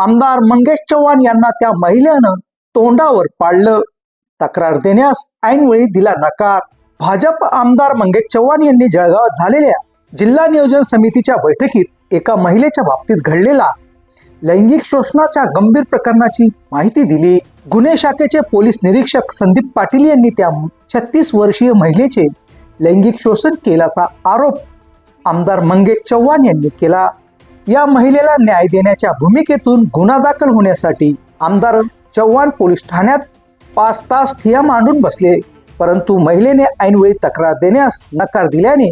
आमदार मंगेश चव्हाण यांना त्या महिलेनं तोंडावर पाडलं. तक्रार देण्यास ऐनवेळी दिला नकार. भाजप आमदार मंगेश चव्हाण यांनी जळगावात झालेल्या जिल्हा नियोजन समितीच्या बैठकीत एका महिलेच्या बाबतीत घडलेला लैंगिक शोषणाच्या गंभीर प्रकरणाची माहिती दिली. गुन्हे शाखेचे पोलीस निरीक्षक संदीप पाटील यांनी त्या छत्तीस वर्षीय महिलेचे लैंगिक शोषण केल्याचा आरोप आमदार मंगेश चव्हाण यांनी केला. या महिलेला न्याय देण्याच्या भूमिकेतून गुन्हा दाखल होण्यासाठी आमदार चव्हाण पोलीस ठाण्यात पाच तास ठिया मांडून बसले. परंतु महिलेने ऐनवेळी तक्रार देण्यास नकार दिल्याने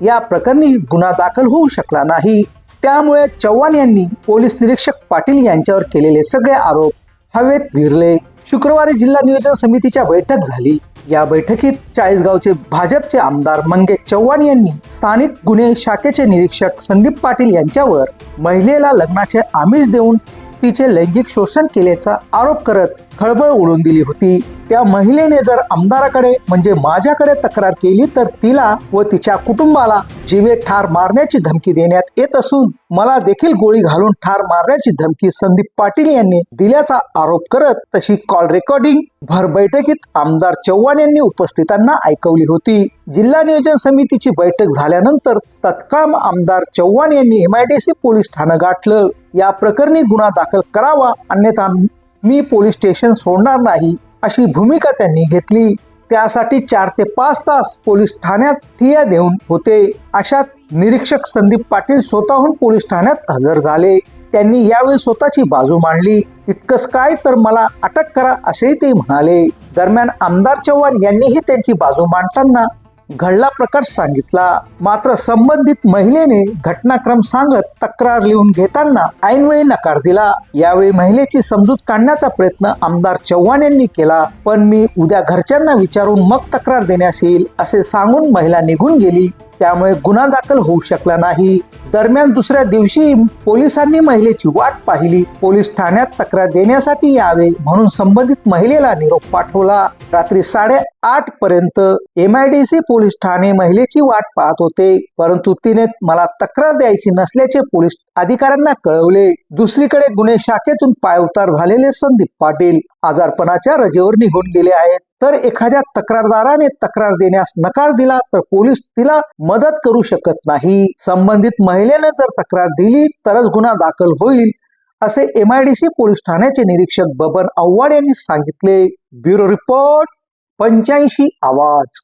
या प्रकरणी गुन्हा दाखल होऊ शकला नाही. त्यामुळे चव्हाण यांनी पोलीस निरीक्षक पाटील यांच्यावर केलेले सगळे आरोप हवेत विरले. शुक्रवारी जिल्हा नियोजन समितीच्या बैठक झाली. या बैठकीत चाळीसगावचे भाजपचे आमदार मंगेश चव्हाण यांनी स्थानिक गुन्हे शाखेचे निरीक्षक संदीप पाटील यांच्यावर महिलेला लग्नाचे आमिष देऊन तिचे लैंगिक शोषण केल्याचा आरोप करत खळबळ उडून दिली होती. त्या महिलेने जर आमदाराकडे म्हणजे माझ्याकडे तक्रार केली तर तिला व तिच्या कुटुंबाला जीवे ठार मारण्याची धमकी देण्यात येत असून मला देखील गोळी घालून ठार मारण्याची धमकी संदीप पाटील यांनी दिल्याचा आरोप करत तशी कॉल रेकॉर्डिंग भर बैठकीत आमदार चव्हाण यांनी उपस्थितांना ऐकवली होती. जिल्हा नियोजन समितीची बैठक झाल्यानंतर तत्काळ आमदार चव्हाण यांनी एमआयडीसी पोलीस ठाणं गाठलं. या प्रकरणी गुन्हा दाखल करावा अन्यथा मी पोलीस स्टेशन सोडणार नाही. अशी भूमिका त्यांनी घेतली. त्यासाठी चार ते पाच तास पोलीस ठाण्यात ठिया देऊन होते. अशात निरीक्षक संदीप पाटील स्वतःहून पोलीस ठाण्यात हजर झाले. त्यांनी यावेळी स्वतःची बाजू मांडली. इतकंच काय तर मला अटक करा असेही ते म्हणाले. दरम्यान आमदार चव्हाण यांनीही त्यांची बाजू मांडताना घडला प्रकार सांगितला. मात्र संबंधित महिलेने घटनाक्रम सांगत तक्रार लिहून घेताना ऐनवेळी नकार दिला. यावेळी महिलेची समजूत काढण्याचा प्रयत्न आमदार चव्हाण यांनी केला. पण मी उद्या घरच्यांना विचारून मग तक्रार देण्यास येईल असे सांगून महिला निघून गेली. त्यामुळे गुन्हा दाखल होऊ शकला नाही. दरम्यान दुसऱ्या दिवशी पोलिसांनी महिलेची वाट पाहिली. पोलीस ठाण्यात तक्रार देण्यासाठी यावे म्हणून संबंधित महिलेला निरोप पाठवला. रात्री साडेआठ पर्यंत एमआयडीसी पोलीस ठाणे महिलेची वाट पाहत होते. परंतु तिने मला तक्रार द्यायची नसल्याचे पोलीस अधिकाऱ्यांना कळवले. दुसरीकडे गुन्हे शाखेतून पायउतार झालेले संदीप पाटील आजारपणाच्या रजेवर निघून गेले आहेत. तर एखाद्या तक्रारदाराने तक्रार देण्यास नकार दिला तर पोलीस तिला मदत करू शकत नाही. संबंधित महिलेने जर तक्रार दिली तरच गुन्हा दाखल होईल असे एम आयडीसी पोलीस ठाण्याचे निरीक्षक बबन आव्हाड यांनी सांगितले. ब्युरो रिपोर्ट पंच्याऐंशी आवाज.